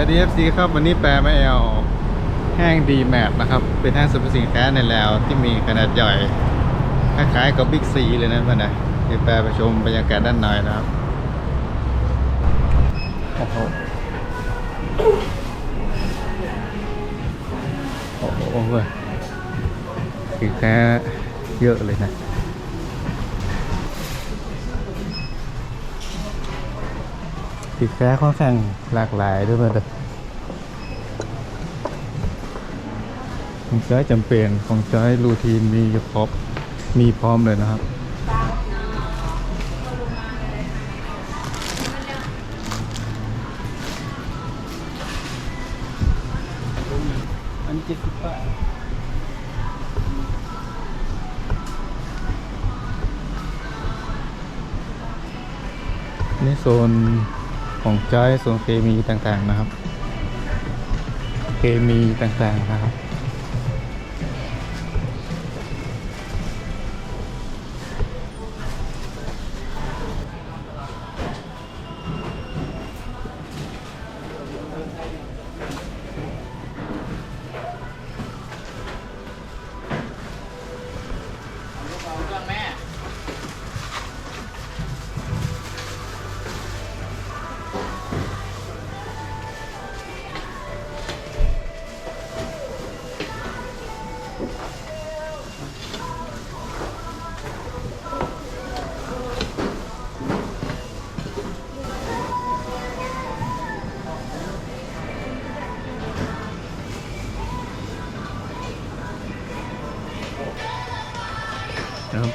ายดีเอฟซีครับวันนี้แปลมาแอลแห้งดีแมทนะครับ เป็นห้างสรรพสินค้าในแล้วที่มีขนาดใหญ่คล้ายๆกับบิ๊กซีเลยนะเพื่อนนะเดี๋ยวแปลไปชมบรรยากาศด้านในนะครับโอ้โหโอ้โหเว้ยสินค้าเยอะเลยนะ สินค้าค่อนข้างหลากหลายด้วยมันของใช้จำเป็นของใช้รูทีนมีครบมีพร้อมเลยนะครับอันเจ็ดสิบบาทนี่โซน ของใช้โซนเคมีต่างๆนะครับ เคมีต่างๆนะครับ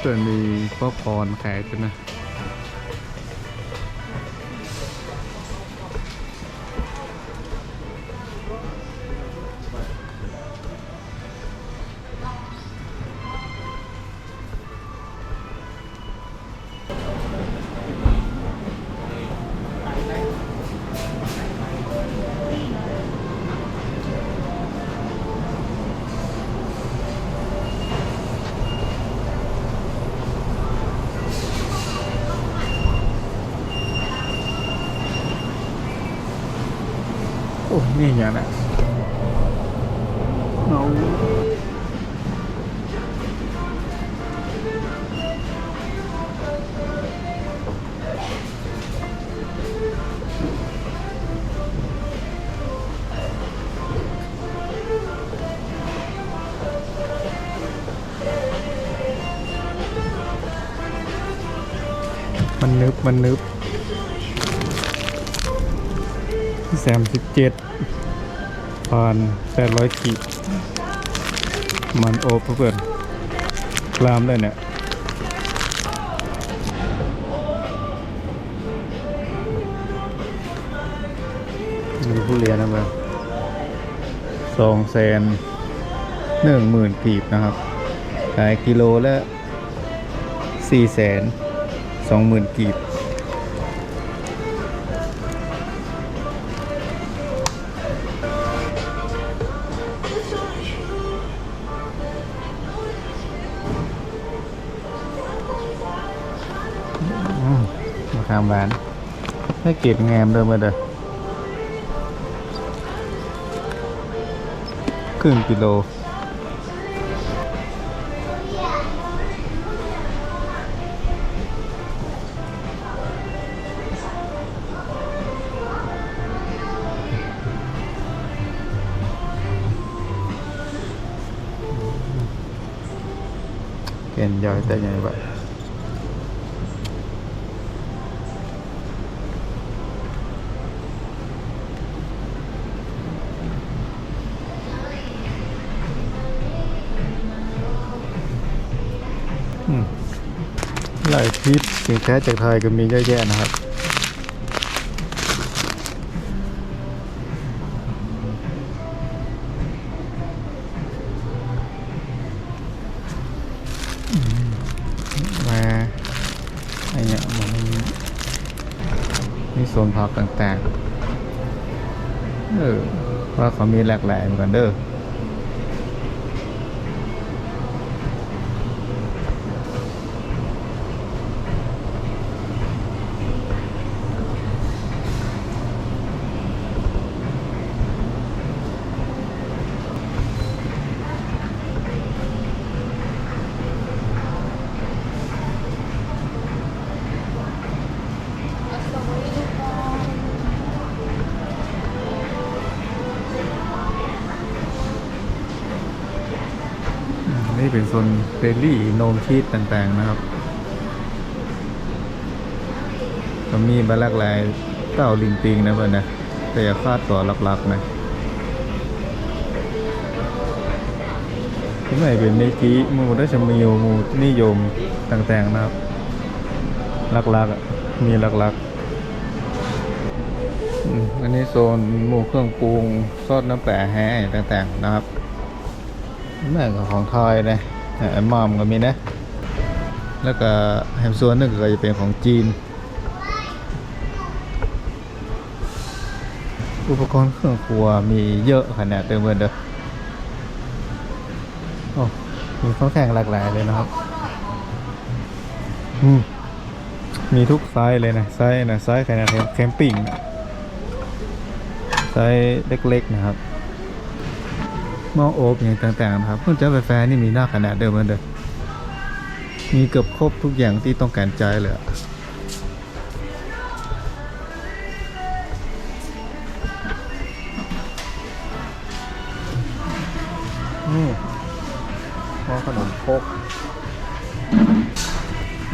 นะครับตัวมีป๊อปคอร์นขายด้วยนะ นี่อย่างนั้นเอามันนึบมันนึบ สามสิบเจ็ดพันแปดร้อยขีดมันโอเพื่อนกลามเลยเนี่ยมีผู้เรียนนะเพื่อนสองแสนหนึ่งหมื่นกีบนะครับขายกิโลละสี่แสนสองหมื่นกีบ 5 vạn Nó kịp ngàn đâu mà đây, Cưng kilo Kèn dòi tay như vậy. หลายคลิปสินค้าจากไทยก็มีเยอะแยะนะครับมาไอเนี่ยมันมีโซนผักต่างๆ เออว่าเขามีหลากหลายเหมือนกันเด้อ นี่เป็นโซนเดลี่โนมชีสต่างๆนะครับ ก็มีบาลักลายเต้าลิงปิงนะเพื่อนนะแต่อย่าคาดตัวหลักๆนะที่ไหนเป็นเมจิหมูได้ชมิวหมูนิยมต่างๆนะครับหลักๆมีหลักๆอันนี้โซนหมูเครื่องปรุงซอสน้ำแปะแห้ต่างๆนะครับ แม่งก็ของไทยนะไอ้มอมก็มีนะ แล้วก็แฮมส่วนนึงก็จะเป็นของจีน อุปกรณ์เครื่องครัวมีเยอะขนาดเดิมเบอเด้อโอ้มีค่อนข้างหลากหลายเลยนะครับ อืมมีทุกไซส์เลยนะไซส์นะไซส์ขนาดแคมปิ้งไซส์เล็กๆนะครับ ม้อโอ๊บอย่างต่างๆนะครับเครื่องใช้ไฟฟ้านี่มีหน้าขนาดเดิมเหมือนเดิมมีเกือบครบทุกอย่างที่ต้องการใจเลยอะนี่หม้อขนมครก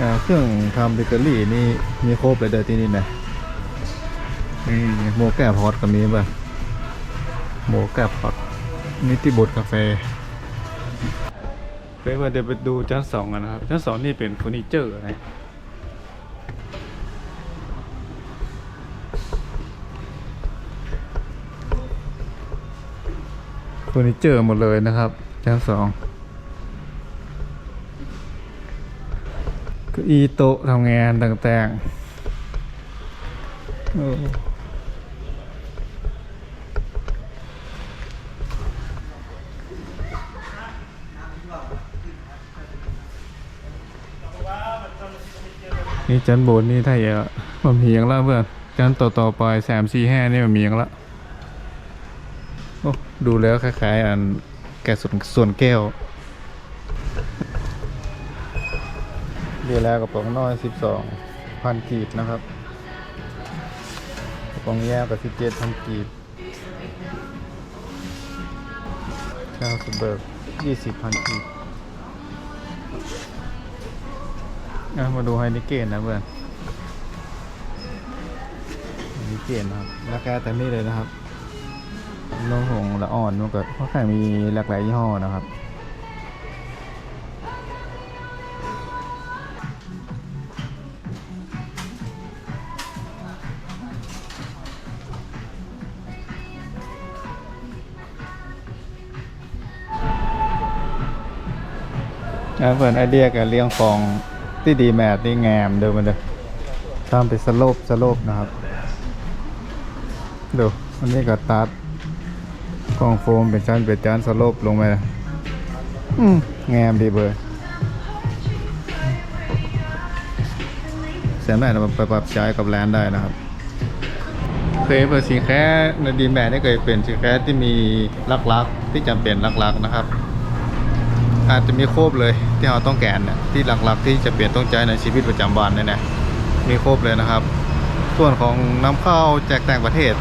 อ่าเครื่องทำเบเกอรี่นี่มีครบเลยเด้อที่นี่นะนี่โมแก้พอตก็มีป่ะโมแก้พอต นิติบทกาแฟไปว่าเดี๋ยวไปดูชั้นสองกันนะครับ ชั้นสองนี่เป็นเฟอร์นิเจอร์นะเฟอร์นิเจอร์หมดเลยนะครับชั้นสองเก็อีโต๊ะทำงานต่างๆ นี่จันโบนนี่ถ้าอย่ามันมีอย่างละเพื่อนจันต่อต่อไปสามสี่ห้านี่มันมีอย่างละโอ้ดูแล้วคล้ายๆอันแกส่วนส่วนแก้วดีแล้วกระป๋องน้อยสิบสองพันกีบนะครับกระป๋องแยกกับสิบเจ็ดพันกีบข้าวสุเบิร์กยี่สิบพันกีบ มาดูไฮนิเกนนะเพื่อนไฮนิเกนครับราคาแต่นี่เลยนะครับน้องหงละอ่อนมันก็ค่อนข้างมีหลากหลายยี่ห้อนะครับอะเพื่อนไอเดียกับเลี้ยงของ ที่ดีแมทนี่งามเดิมมันเด้อทำเป็นสโลปสโลปนะครับ ดูอันนี้ก็ตัดกองโฟมเป็นชั้นเป็นชั้นสโลปลงไปนะอืมงามดีเบอร์สามารถเอาไปปรับใช้กับแลนด์ได้นะครับเคยเปิดสินค้าในดีแมทนี่เคยเป็นสินค้าที่มีลักๆที่จำเป็นลักๆนะครับ อาจจะมีครบเลยที่เราต้องแการเนี่ยที่หลักๆที่จะเปลี่ยนต้องใช้ในชีวิตประจำวันเนี่ยนะมีครบเลยนะครับ ส่วนของน้ำเข้าจากต่างประเทศ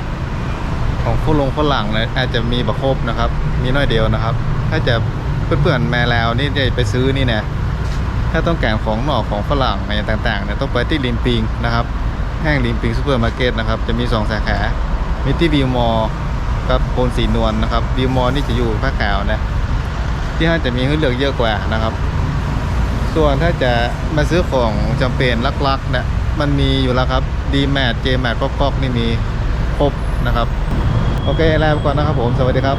ของฝรั่งฝรั่งเนี่ยอาจจะมีบะครบนะครับ มีน้อยเดียวนะครับ ถ้าจะเพื่อนๆแม่แล้วนี่จะไปซื้อนี่เนี่ยถ้าต้องการของนอกของฝรั่งอะไรต่างๆเนี่ยต้องไปที่ลิมปิงนะครับแห้งลิมปิงซูเปอร์มาร์เก็ตนะครับจะมีสองสาขา มีที่วิวมอลกับโพนสีนวลนะครับวิวมอลนี่จะอยู่ผ้าขาวนะ ที่ห้างจะมีให้เลือกเยอะกว่านะครับ ส่วนถ้าจะมาซื้อของจำเป็นลักๆเนี่ยมันมีอยู่แล้วครับดีแมทเจแมทก๊อกนี่มีครบนะครับ โอเคลาไปก่อนนะครับผม สวัสดีครับ